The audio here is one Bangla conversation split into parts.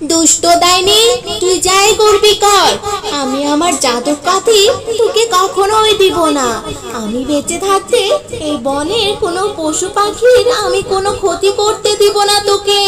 দুষ্ট দাইনি তুই যাই করবি কর। আমি আমার জাদুর কাঠি তোকে কখনোই দিব না। আমি বেঁচে থাকতে এই বনের কোনো পশু পাখির আমি কোনো ক্ষতি করতে দিব না তোকে।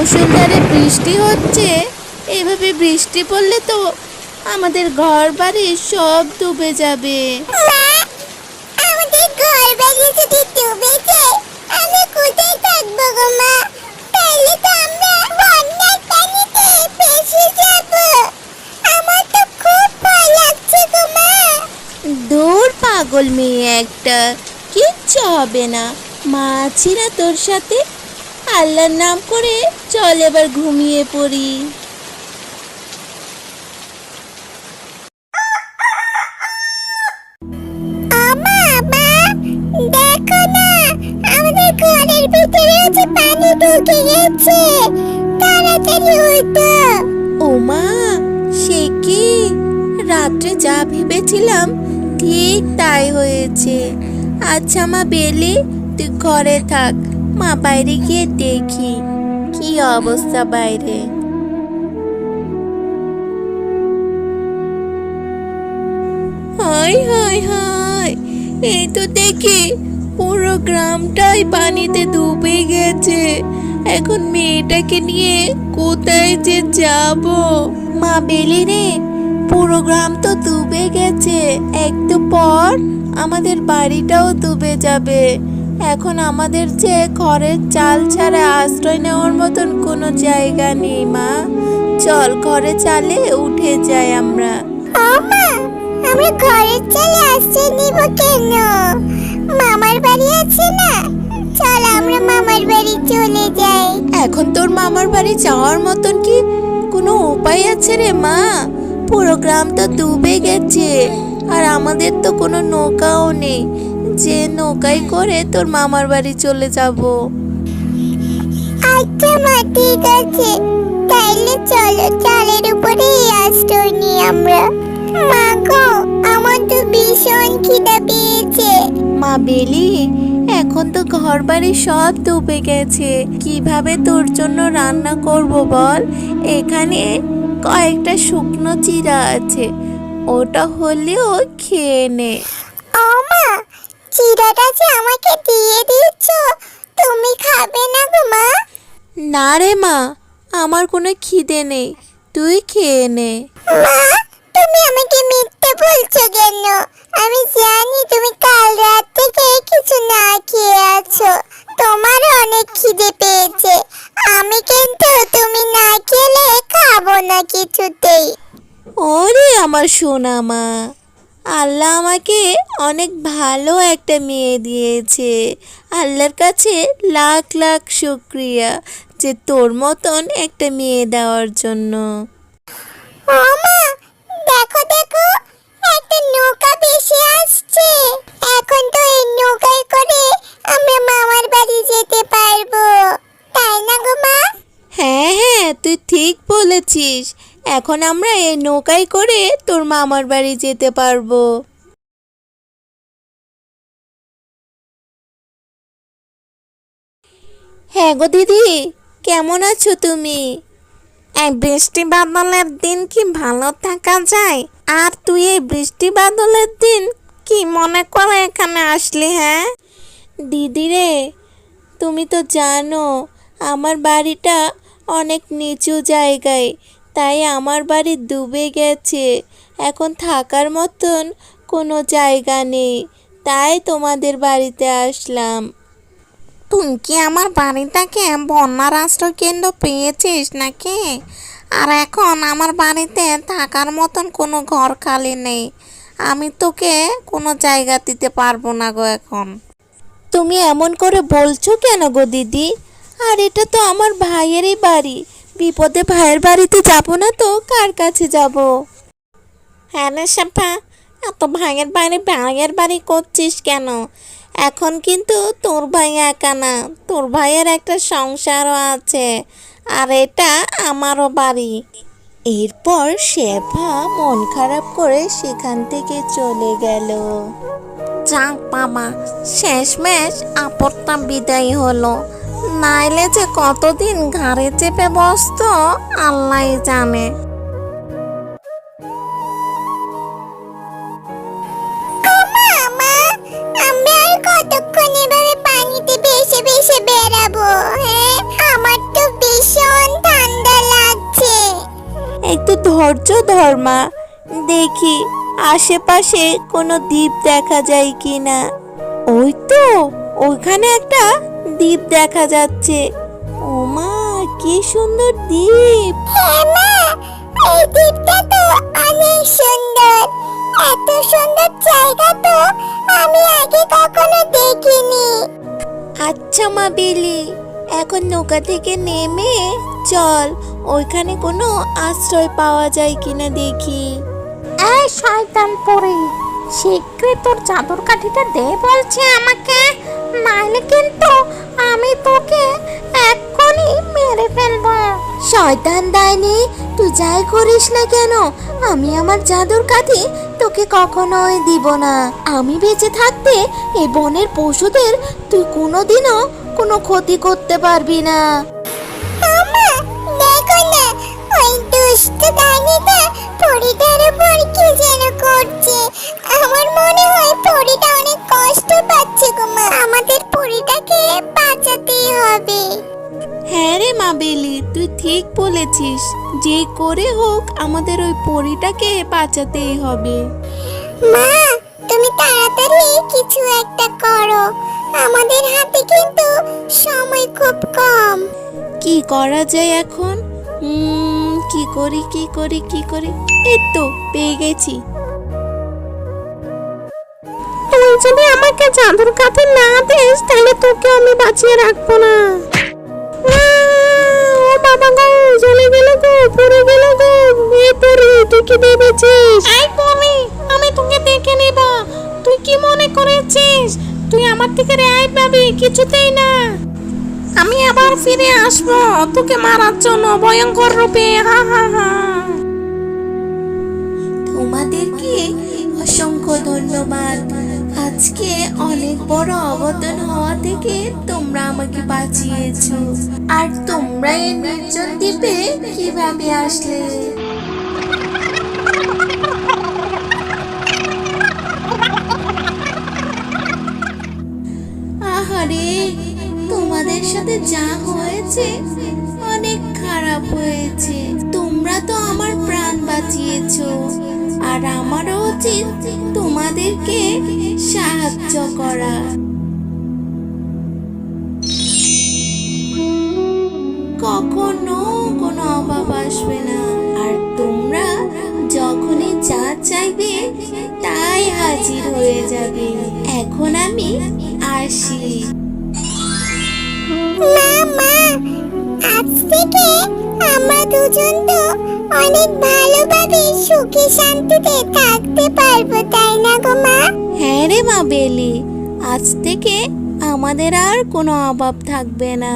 মুসুলধারে বৃষ্টি হচ্ছে এভাবে বৃষ্টি পড়লে তো আমাদের ঘর বাড়ি সব ডুবে যাবে। আমাদের ঘর বাড়ি যদি ডুবে যায় আমি কোথায় থাকব গো মা? তাহলে তো আমরা বন্যার পানিতে ভেসে যাব। আমার তো খুব ভয় লাগছে গো মা। দূর পাগল মেয়ে একটা কিচ্ছু হবে না। মা আছি না তোর সাথে আল্লাহর নাম করে চল এবার ঘুমিয়ে পড়ি। আমা মা দেখো না আমাদের ঘরের ভিতরে যে পানি ঢুকে গেছে। তাড়াতাড়ি উঠো ও সে কি? রাত্রে যা ভেবেছিলাম ঠিক তাই হয়েছে। আচ্ছা মা বেলি তুই ঘরে থাক। মা বাইরে গিয়ে দেখি। কি অবস্থা বাইরে? এই তো দেখি, পুরো গ্রামটাই পানিতে ডুবে গেছে। এখন মেয়েটাকে নিয়ে কোথায় যে যাব? মা বেলি, রে, পুরো গ্রাম তো ডুবে গেছে। একটু পর আমাদের বাড়িটাও ডুবে যাবে। এখন আমাদের যে ঘরের চাল ছাড়া আশ্রয় নেওয়ার মতন কোনো জায়গা নেই মা। চল ঘরে চালে উঠে যাই আমরা। আমা আমরা ঘরের চালে আসছে নিব কেন? মামার বাড়ি আছে না? চল আমরা মামার বাড়ি চলে যাই। এখন তোর মামার বাড়ি যাওয়ার মতন কি কোনো উপায় আছে রে মা? পুরো গ্রাম তো ডুবে গেছে আর আমাদের তো কোনো নৌকাও নেই। যে নৌকায় করে তোর মামার বাড়ি চলে যাব। আচ্ছা মা ঠিক আছে। তাইলে চলো চালের উপরে আশ্রয় নিই আমরা। মা গো আমার তো ভীষণ খিদা পেয়েছে। মা বেলি এখন তো ঘর বাড়ি সব ডুবে গেছে। কীভাবে তোর জন্য রান্না করব বল? এখানে কয়েকটা শুকনো চিরা আছে। ওটা হলেও খেয়ে নে। ও মা চিড়াটা যে আমাকে দিয়ে দিচ্ছ তুমি খাবে না গো মা। না রে মা আমার কোনো খিদে নেই তুই খেয়ে নে। মা তুমি আমাকে মিথ্যে বলছো কেন? আমি জানি তুমি কাল রাত থেকে কিছু না খেয়ে আছো তোমার অনেক খিদে পেয়েছে। আমি কিন্তু তুমি না খেলে খাব না কিছুতেই। ওরে আমার সোনা মা। আল্লাহ আমাকে অনেক ভালো একটা মেয়ে দিয়েছে। আল্লাহর কাছে লাখ লাখ শুক্রিয়া যে তোর মতন একটা মেয়ে দেওয়ার জন্য। দেখো দেখো একটা নৌকা ভেসে আসছে। এখন তো এই নৌকায় করে আমরা মামার বাড়ি যেতে পারব। তাই না গো মা? হ্যাঁ হ্যাঁ তুই ঠিক বলেছিস। এখন আমরা এই নৌকায় করে তোর মামার বাড়ি যেতে পারব। হ্যাঁ গো দিদি কেমন আছো তুমি? এই বৃষ্টি বাদলের দিন কি ভালো থাকা যায়? আর তুই এই বৃষ্টি বাদলের দিন কি মনে করে এখানে আসলি হ্যাঁ? দিদি রে তুমি তো জানো আমার বাড়িটা অনেক নিচু জায়গায়। তাই আমার বাড়ি ডুবে গেছে। এখন থাকার মতন কোনো জায়গা নেই। তাই তোমাদের বাড়িতে আসলাম। তুই কি আমার বাড়িটাকে বন্যার আশ্রয় কেন্দ্র পেয়েছিস নাকি? আর এখন আমার বাড়িতে থাকার মতন কোনো ঘর খালি নেই। আমি তোকে কোনো জায়গা দিতে পারব না গো এখন। তুমি এমন করে বলছো কেন গো দিদি? আর এটা তো আমার ভাইয়েরই বাড়ি। বিপদে ভাইয়ের বাড়িতে যাব না তো? কার কাছে যাব? হ্যাঁ রে শেফা এত ভাইয়ের বাড়ি ভাইয়ের বাড়ি করছিস কেন? এখন কিন্তু তোর ভাই একা না, তোর ভাইয়ের একটা সংসারও আছে, আর এটা আমারও বাড়ি। এরপর শেফা মন খারাপ করে সেখান থেকে চলে গেল। যাক বাবা, শেষমেশ আপরটা বিদায় হলো। নাইলে যে কতদিন ঘাড়ে চেপে বসতো আল্লাহ জানে। একটু ধৈর্য ধর্মা দেখি আশেপাশে কোনো দ্বীপ দেখা যায় কি না ওই তো ওইখানে একটা দ্বীপ দেখা যাচ্ছে। ওমা কি সুন্দর দ্বীপ। হ্যাঁ মা এই দ্বীপটা তো অনেক সুন্দর। এত সুন্দর জায়গা তো আমি আগে কখনো দেখিনি। আচ্ছা মা বেলি এখন নৌকা থেকে নেমে চল ওইখানে কোনো আশ্রয় পাওয়া যায় কিনা দেখি। এই শয়তান পরে শীঘ্রই তোর চাদর কাঠিটা দে বলছে আমাকে নাইলে কিন্তু আমি তোকে এক্ষুনি মেরে ফেলব। শয়তান দাইনি তুই যাই করিস না কেন? আমি আমার জাদুর কাঠি তোকে কখনোই দিব না। আমি বেঁচে থাকতে এই বনের পশুদের তুই কোনোদিনও কোনো ক্ষতি করতে পারবি না। ঠিক বলেছিস। যে করে হোক আমাদের ওই পরিটাকে বাঁচাতেই হবে। মা তুমি তাড়াতাড়ি কিছু একটা করো। আমাদের হাতে কিন্তু সময় খুব কম। কি করা যায় এখন? উম, কি করি কি করি কি করি? এই তো পেয়ে গেছি। তুই যদি আমাকে চাদর কাঠি না দিস তাহলে তোকে আমি বাঁচিয়ে রাখব না। বাবা গো চলে গেল গো পড়ে গেল গো। এ পড়ে তুই কি ভেবেছিস? এই পড়ি আমি তোকে দেখে নেব। তুই কি মনে করেছিস? তুই আমার থেকে রেহাই পাবি কিছুতেই না। আমি আবার ফিরে আসব তোকে মারার জন্য ভয়ঙ্কর রূপে। হা হা হা। তোমাদেরকে অসংখ্য ধন্যবাদ। আজকে অনেক বড় অবদান হওয়া থেকে তোমরা আমাকে বাঁচিয়েছো। আর তোমরা এই নির্জন দ্বীপে কীভাবে আসলে? আহারে, তোমাদের সাথে যা হয়েছে অনেক খারাপ হয়েছে। তোমরা তো আমার প্রাণ বাঁচিয়েছো। আর আমারও উচিত তোমাদেরকে সাহায্য করা। কখনো কোনো অভাব আসবে না। আর তোমরা যখনই যা চাইবে তাই হাজির হয়ে যাবে। এখন আমি আসি। মা মা, আজ থেকে আমরা দুজন তো অনেক ভালোভাবে সুখে শান্তিতে থাকতে পারব, তাই না গো মা? হ্যাঁ রে মা বেলি, আজ থেকে আমাদের আর কোনো অভাব থাকবে না।